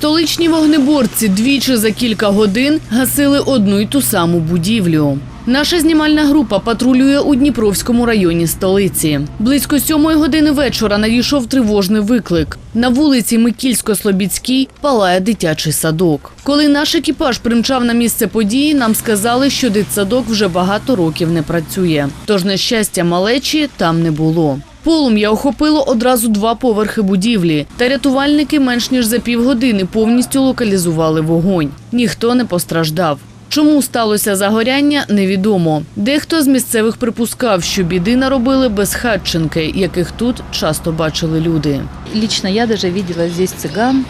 Столичні вогнеборці двічі за кілька годин гасили одну й ту саму будівлю. Наша знімальна група патрулює у Дніпровському районі столиці. Близько сьомої години вечора надійшов тривожний виклик. На вулиці Микільсько-Слобідській палає дитячий садок. Коли наш екіпаж примчав на місце події, нам сказали, що дитсадок вже багато років не працює. Тож, на щастя, малечі там не було. Полум'я охопило одразу два поверхи будівлі, та рятувальники менш ніж за півгодини повністю локалізували вогонь. Ніхто не постраждав. Чому сталося загоряння, невідомо. Дехто з місцевих припускав, що біди наробили безхатченки, яких тут часто бачили люди. Лично я даже видела здесь цыган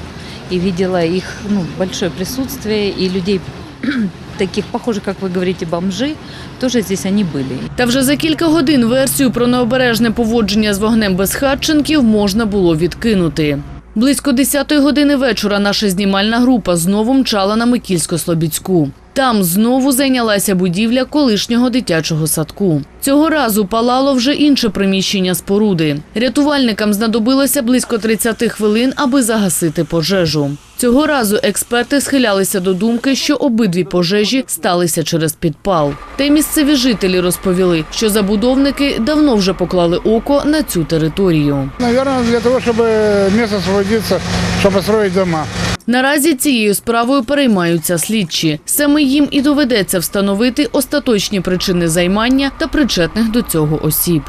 и видела их ну, большое присутствие и людей таких похожих, як ви говорите, бомжі, теж здесь вони були. Та вже за кілька годин версію про необережне поводження з вогнем безхатченків можна було відкинути. Близько 10-ї години вечора наша знімальна група знову мчала на Микільсько-Слобідську. Там знову зайнялася будівля колишнього дитячого садку. Цього разу палало вже інше приміщення споруди. Рятувальникам знадобилося близько 30 хвилин, аби загасити пожежу. Цього разу експерти схилялися до думки, що обидві пожежі сталися через підпал. Та й місцеві жителі розповіли, що забудовники давно вже поклали око на цю територію. Наверное, для того, чтобы место освободиться, чтобы строить дома. Наразі цією справою переймаються слідчі. Саме їм і доведеться встановити остаточні причини займання та причетних до цього осіб.